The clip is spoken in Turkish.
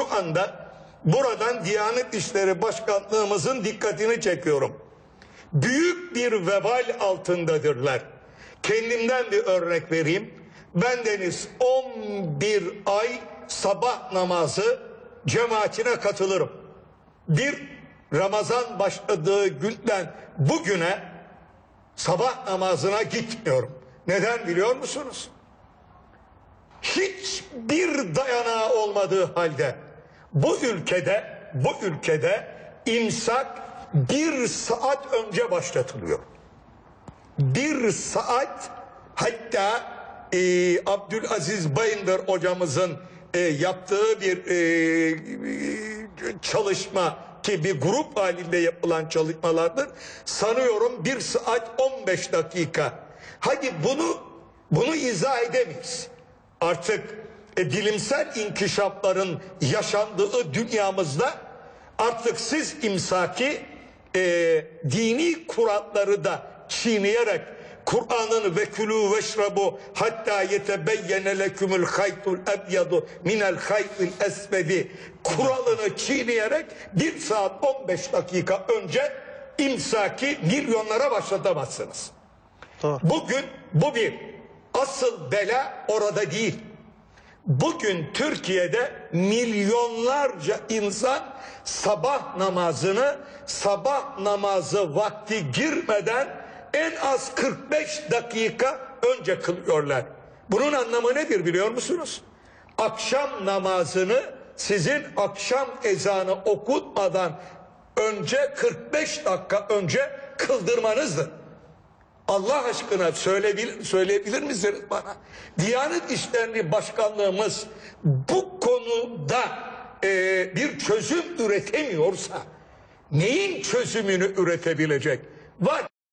şu anda buradan Diyanet İşleri Başkanlığımızın dikkatini çekiyorum. Büyük bir vebal altındadırlar. Kendimden bir örnek vereyim. Bendeniz 11 ay sabah namazı cemaatine katılırım. Bir Ramazan başladığı günden bugüne sabah namazına gitmiyorum. Neden biliyor musunuz? Hiçbir dayanağı olmadığı halde bu ülkede bu ülkede imsak bir saat önce başlatılıyor. Bir saat hatta e, Abdülaziz Bayındır hocamızın e, yaptığı bir e, çalışma ki bir grup halinde yapılan çalışmalardır. Sanıyorum bir saat 15 dakika. Hadi bunu bunu izah edemeyiz. Artık e, bilimsel inkişafların yaşandığı dünyamızda artık siz imsaki e, dini kuratları da çiğneyerek Kur'an'ın ve külü veşrabu hatta yetebeyyene lekümül haytul ebyadu minel haytil esvedi kuralını çiğneyerek bir saat 15 dakika önce imsaki milyonlara başlatamazsınız. Doğru. Bugün bu bir. Asıl bela orada değil. Bugün Türkiye'de milyonlarca insan sabah namazını sabah namazı vakti girmeden en az 45 dakika önce kılıyorlar. Bunun anlamı nedir biliyor musunuz? Akşam namazını sizin akşam ezanı okutmadan önce 45 dakika önce kıldırmanızdır. Allah aşkına söyleyebilir, söyleyebilir misiniz bana? Diyanet İşleri Başkanlığımız bu konuda e, bir çözüm üretemiyorsa neyin çözümünü üretebilecek? Var